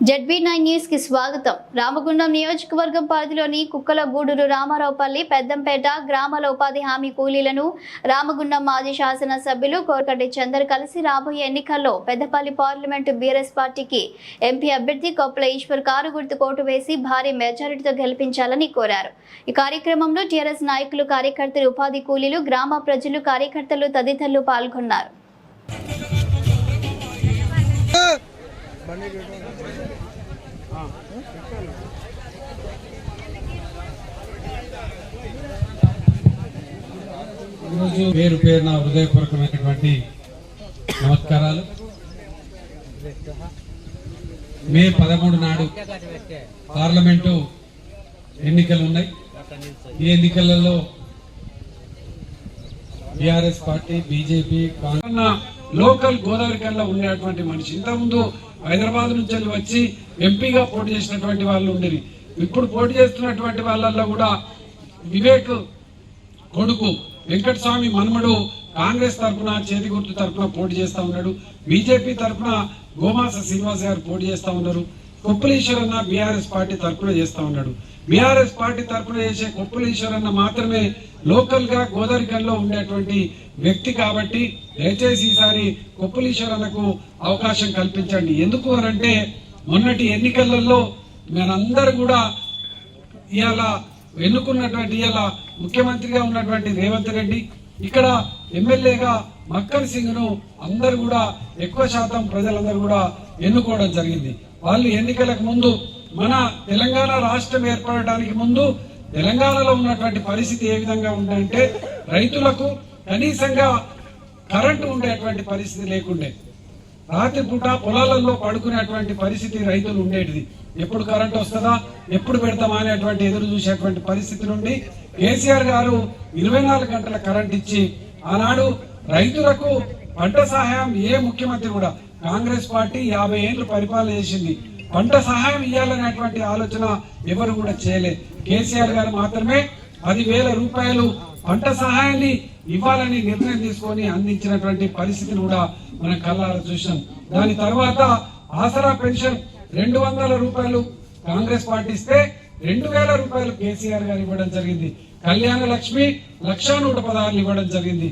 ZB nine న్యూస్కి స్వాగతం. రామగుండం నియోజకవర్గం పరిధిలోని కుక్కలగూడూరు రామారావుపల్లి పెద్దంపేట గ్రామాల ఉపాధి హామీ కూలీలను రామగుండం మాజీ శాసన సభ్యులు కోరకటి చందర్ కలిసి రాబోయే ఎన్నికల్లో పెద్దపల్లి పార్లమెంటు బీఆర్ఎస్ పార్టీకి ఎంపీ అభ్యర్థి కొప్పల ఈశ్వర్ కారు గుర్తు కోటు వేసి భారీ మెజారిటీతో గెలిపించాలని కోరారు. ఈ కార్యక్రమంలో టీఆర్ఎస్ నాయకులు కార్యకర్తలు ఉపాధి కూలీలు గ్రామ ప్రజలు కార్యకర్తలు తదితరులు పాల్గొన్నారు. ఈరోజు పేరు పేరున హృదయపూర్వకమైనటువంటి నమస్కారాలు. మే పదమూడు నాడు పార్లమెంటు ఎన్నికలు ఉన్నాయి. ఈ ఎన్నికలలో BRS party BJP Congress local Godavari కల్లా ఉండేటువంటి మనిషి. ఇంతకుముందు హైదరాబాద్ నుంచి వెళ్ళి వచ్చి ఎంపీగా పోటీ చేసినటువంటి వాళ్ళు ఉండేది ఇప్పుడు పోటీ చేస్తున్నటువంటి వాళ్ళల్లో కూడా వివేక్ కొడుకు వెంకటస్వామి మన్మడు కాంగ్రెస్ తరఫున చేతి గుర్తు తరఫున పోటీ చేస్తా ఉన్నాడు. బీజేపీ తరఫున గోమాస శ్రీనివాస్ గారు పోటీ చేస్తా ఉన్నారు. కుప్పలీశ్వరన్న అన్న బీఆర్ఎస్ పార్టీ తరఫున చేస్తా ఉన్నాడు. బీఆర్ఎస్ పార్టీ తరఫున చేసే కుప్పలీశ్వరన్న మాత్రమే లోకల్గా ఉండేటువంటి వ్యక్తి కాబట్టి దయచేసి ఈసారి కుప్పలీశ్వరన్నకు అవకాశం కల్పించండి. ఎందుకు అనంటే మొన్నటి ఎన్నికలలో మనందరూ కూడా ఇవాళ ఎన్నుకున్నటువంటి ఇవాళ ముఖ్యమంత్రిగా ఉన్నటువంటి రేవంత్ రెడ్డి ఇక్కడ ఎమ్మెల్యేగా మక్కర్ సింగ్ను అందరు కూడా ఎక్కువ శాతం ప్రజలందరూ కూడా ఎన్నుకోవడం జరిగింది. వాళ్ళు ఎన్నికలకు ముందు మన తెలంగాణ రాష్ట్రం ఏర్పడటానికి ముందు తెలంగాణలో ఉన్నటువంటి పరిస్థితి ఏ విధంగా ఉందంటే రైతులకు కనీసంగా కరెంటు ఉండేటువంటి పరిస్థితి లేకుండే. రాత్రిపూట పొలాలలో పడుకునేటువంటి పరిస్థితి రైతులు ఉండేటిది. ఎప్పుడు కరెంట్ వస్తుందా ఎప్పుడు పెడతామా అనేటువంటి ఎదురు చూసేటువంటి పరిస్థితి నుండి కేసీఆర్ గారు ఇరవై నాలుగు గంటల కరెంట్ ఇచ్చి ఆనాడు రైతులకు పంట సహాయం ఏ ముఖ్యమంత్రి కూడా. కాంగ్రెస్ పార్టీ యాభై ఏళ్ళు పరిపాలన చేసింది. పంట సహాయం ఇవ్వాలనేటువంటి ఆలోచన ఎవరు కూడా చేయలేదు కేసీఆర్ గారు మాత్రమే పదివేల రూపాయలు పంట సహాయాన్ని ఇవ్వాలని నిర్ణయం తీసుకొని అందించినటువంటి పరిస్థితిని కూడా మనం కళ్ళారా చూసాం దాని తర్వాత ఆసరా పెన్షన్ రెండు వందల రూపాయలు కాంగ్రెస్ పార్టీ ఇస్తే రెండు వేల రూపాయలు కేసీఆర్ గారు ఇవ్వడం జరిగింది. కళ్యాణ లక్ష్మి లక్ష నూట పదహారులు ఇవ్వడం జరిగింది.